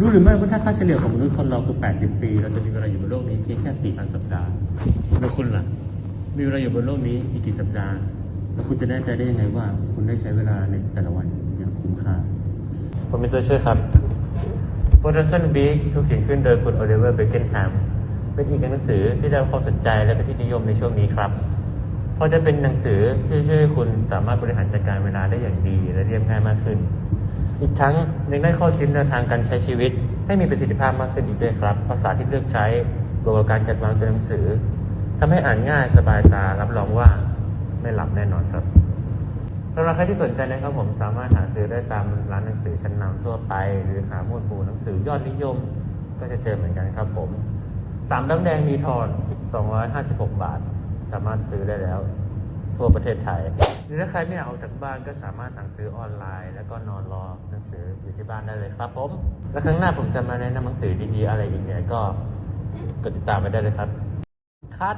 รู้หรือไม่ว่าถ้าค่าเฉลี่ยของมนุษย์คนเราคือ 80 ปี เราจะมีเวลาอยู่บนโลกนี้เพียงแค่ 4,000 สัปดาห์ แล้วคุณล่ะ มีเวลาอยู่บนโลกนี้อีกกี่สัปดาห์ แล้วคุณจะแน่ใจได้ยังไงว่า คุณได้ใช้เวลาในแต่ละวันอย่างคุ้มค่า ผมเป็นตัวช่วยครับโ o ร s ันบีกถูกเขียนขึ้นโดยคุณโอลิเวอร์เบเกนแฮมเป็นอีกหนังสือที่ได้ความสนใจและเป็นที่นิยมในช่วงนี้ครับ เพราะจะเป็นหนังสือที่ช่วยคุณสามารถบริหารจัดการเวลาได้อย่างดีและเรียบง่ายมากขึ้น อีกทั้งยังได้ข้อคิดแนวทางการใช้ชีวิต ให้มีประสิทธิภาพมากขึ้นอีกด้วยครับ ภาษาที่เลือกใช้บวกกับการจัดวางตัวหนังสือทำให้อ่านง่ายสบายตารับรองว่าไม่หลับแน่นอนครับสำหรับใครที่สนใจนะครับผมสามารถหาซื้อได้ตามร้านหนังสือชั้นนำทั่วไป หรือหาหมวดหมู่หนังสือยอดนิยม ก็จะเจอเหมือนกันครับผมสามน้ำแดงมีทอน 256 บาท สามารถซื้อได้แล้ว ทั่วประเทศไทย หรือถ้าใครไม่อยากออกจากบ้านก็สามารถสั่งซื้อออนไลน์ แล้วก็นอนรอหนังสืออยู่ที่บ้านได้เลยครับผม และครั้งหน้าผมจะมาแนะนำหนังสือดีๆอะไรอีกเนี่ยก็กดติดตามไปได้เลยครับคัด